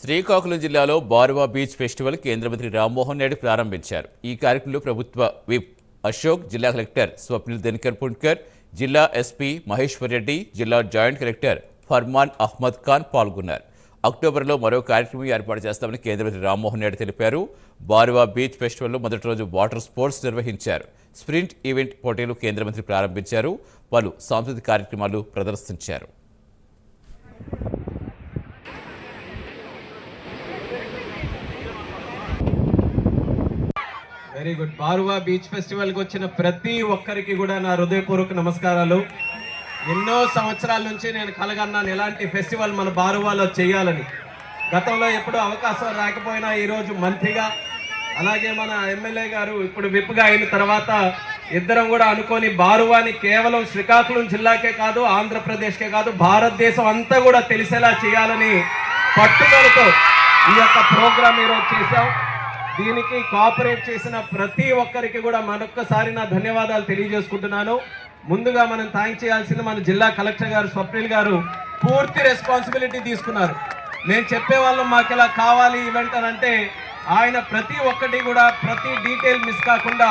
శ్రీకాకుళం జిల్లాలో Baruva beach festival కేంద్ర మంత్రి రామ్మోహన్ నాయుడు ప్రారంభించారు. ఈ కార్యక్రమంలో ప్రభుత్వ విప్ అశోక్ జిల్లా కలెక్టర్ స్వప్నిల్ దినకర్ పుణ్కర్ జిల్లా ఎస్పీ మహేశ్వర్ రెడ్డి జిల్లా జాయింట్ కలెక్టర్ ఫర్మాన్ అహ్మద్ ఖాన్ పాల్గొన్నారు. అక్టోబర్లో మరో కార్యక్రమం ఏర్పాటు చేస్తామని కేంద్ర మంత్రి రామ్మోహన్ నాయుడు తెలిపారు. బారువా బీచ్ ఫెస్టివల్లో మొదటి రోజు వాటర్ స్పోర్ట్స్ నిర్వహించారు. స్ప్రింట్ ఈవెంట్ పోటీలు కేంద్ర మంత్రి ప్రారంభించారు. పలు సాంస్కృతిక కార్యక్రమాలు ప్రదర్శించారు. వెరీ గుడ్ బారువా బీచ్ ఫెస్టివల్కి వచ్చిన ప్రతి ఒక్కరికి కూడా నా హృదయపూర్వక నమస్కారాలు. ఎన్నో సంవత్సరాల నుంచి నేను కలగన్నాను ఎలాంటి ఫెస్టివల్ మన బారువాలో చేయాలని. గతంలో ఎప్పుడూ అవకాశం రాకపోయినా ఈరోజు మంత్రిగా అలాగే మన ఎమ్మెల్యే గారు ఇప్పుడు విప్గా అయిన తర్వాత ఇద్దరం కూడా అనుకొని బారువాని కేవలం శ్రీకాకుళం జిల్లాకే కాదు ఆంధ్రప్రదేశ్కే కాదు భారతదేశం అంతా కూడా తెలిసేలా చేయాలని పట్టుదలతో ఈ యొక్క ప్రోగ్రాం ఈరోజు చేశాం. దీనికి కోఆపరేట్ చేసిన ప్రతి ఒక్కరికి కూడా మరొక్కసారి నా ధన్యవాదాలు తెలియజేసుకుంటున్నాను. ముందుగా మనం థ్యాంక్ చేయాల్సింది మన జిల్లా కలెక్టర్ గారు స్వప్నిల్ గారు. పూర్తి రెస్పాన్సిబిలిటీ తీసుకున్నారు. నేను చెప్పే వాళ్ళం మాకు ఇలా కావాలి ఈవెంట్ అని అంటే ఆయన ప్రతి ఒక్కటి కూడా ప్రతి డీటెయిల్ మిస్ కాకుండా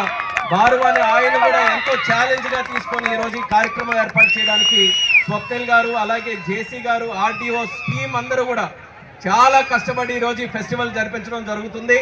బారువాని ఆయన కూడా ఎంతో ఛాలెంజ్గా తీసుకొని ఈరోజు ఈ కార్యక్రమం ఏర్పాటు చేయడానికి స్వప్నిల్ గారు అలాగే జేసీ గారు ఆర్డీఓ స్కీమ్ అందరూ కూడా చాలా కష్టపడి ఈ రోజు ఈ ఫెస్టివల్ జరిపించడం జరుగుతుంది.